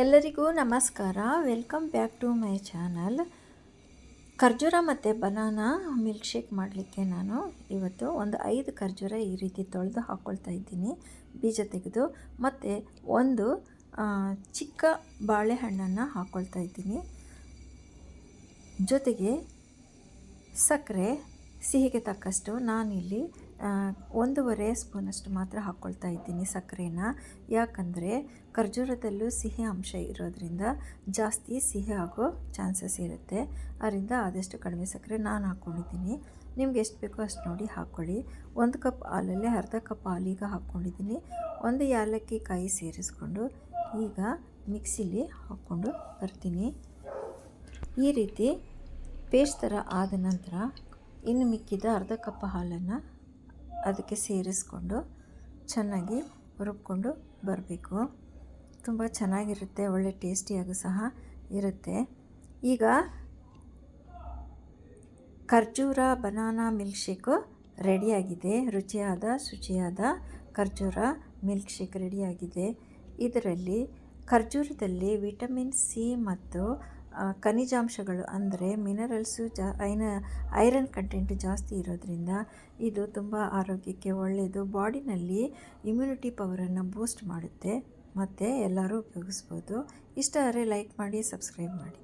ಎಲ್ಲರಿಗೂ ನಮಸ್ಕಾರ. Welcome back to my channel. ಖರ್ಜೂರ ಮತ್ತು ಬನಾನಾ ಮಿಲ್ಕ್ ಶೇಕ್ ಮಾಡಲಿಕ್ಕೆ ನಾನು ಇವತ್ತು ಒಂದು ಐದು ಖರ್ಜೂರ ಈ ರೀತಿ ತೊಳೆದು ಹಾಕ್ಕೊಳ್ತಾ ಇದ್ದೀನಿ. ಬೀಜ ತೆಗೆದು ಮತ್ತು ಒಂದು ಚಿಕ್ಕ ಬಾಳೆಹಣ್ಣನ್ನು ಹಾಕ್ಕೊಳ್ತಾ ಇದ್ದೀನಿ. ಜೊತೆಗೆ ಸಕ್ಕರೆ, ಸಿಹಿಗೆ ತಕ್ಕಷ್ಟು ನಾನಿಲ್ಲಿ ಒಂದೂವರೆ ಸ್ಪೂನಷ್ಟು ಮಾತ್ರ ಹಾಕ್ಕೊಳ್ತಾ ಇದ್ದೀನಿ ಸಕ್ಕರೆನ. ಯಾಕಂದರೆ ಖರ್ಜೂರದಲ್ಲೂ ಸಿಹಿ ಅಂಶ ಇರೋದ್ರಿಂದ ಜಾಸ್ತಿ ಸಿಹಿ ಆಗೋ ಚಾನ್ಸಸ್ ಇರುತ್ತೆ. ಅದರಿಂದ ಆದಷ್ಟು ಕಡಿಮೆ ಸಕ್ಕರೆ ನಾನು ಹಾಕ್ಕೊಂಡಿದ್ದೀನಿ ನಿಮ್ಗೆ ಎಷ್ಟು ಬೇಕೋ ಅಷ್ಟು ನೋಡಿ ಹಾಕ್ಕೊಳ್ಳಿ ಒಂದು ಕಪ್ ಹಾಲಲ್ಲಿ ಅರ್ಧ ಕಪ್ ಹಾಲಿಗೆ ಹಾಕ್ಕೊಂಡಿದ್ದೀನಿ ಒಂದು ಏಲಕ್ಕಿ ಕಾಯಿ ಸೇರಿಸ್ಕೊಂಡು ಈಗ ಮಿಕ್ಸಿಲಿ ಹಾಕ್ಕೊಂಡು ಬರ್ತೀನಿ. ಈ ರೀತಿ ಪೇಸ್ಟ್ ಥರ ಆದ ನಂತರ ಇನ್ನು ಮಿಕ್ಕಿದ ಅರ್ಧ ಕಪ್ ಹಾಲನ್ನು ಅದಕ್ಕೆ ಸೇರಿಸ್ಕೊಂಡು ಚೆನ್ನಾಗಿ ರುಬ್ಕೊಂಡು ಬರಬೇಕು. ತುಂಬ ಚೆನ್ನಾಗಿರುತ್ತೆ, ಒಳ್ಳೆ ಟೇಸ್ಟಿಯಾಗೂ ಸಹ ಇರುತ್ತೆ. ಈಗ ಖರ್ಜೂರ ಬನಾನಾ ಮಿಲ್ಕ್ ಶೇಕು ರೆಡಿಯಾಗಿದೆ. ರುಚಿಯಾದ, ಶುಚಿಯಾದ ಖರ್ಜೂರ ಮಿಲ್ಕ್ ಶೇಕ್ ರೆಡಿಯಾಗಿದೆ. ಇದರಲ್ಲಿ ಖರ್ಜೂರದಲ್ಲಿ ವಿಟಮಿನ್ ಸಿ ಮತ್ತು ಖನಿಜಾಂಶಗಳು ಅಂದರೆ ಮಿನರಲ್ಸು ಜಾ, ಐನ ಐರನ್ ಕಂಟೆಂಟ್ ಜಾಸ್ತಿ ಇರೋದ್ರಿಂದ ಇದು ತುಂಬ ಆರೋಗ್ಯಕ್ಕೆ ಒಳ್ಳೆಯದು ಬಾಡಿನಲ್ಲಿ ಇಮ್ಯುನಿಟಿ ಪವರನ್ನು ಬೂಸ್ಟ್ ಮಾಡುತ್ತೆ, ಮತ್ತು ಎಲ್ಲರೂ ಉಪಯೋಗಿಸ್ಬೋದು. ಇಷ್ಟ ಆದರೆ ಲೈಕ್ ಮಾಡಿ ಸಬ್ಸ್ಕ್ರೈಬ್ ಮಾಡಿ.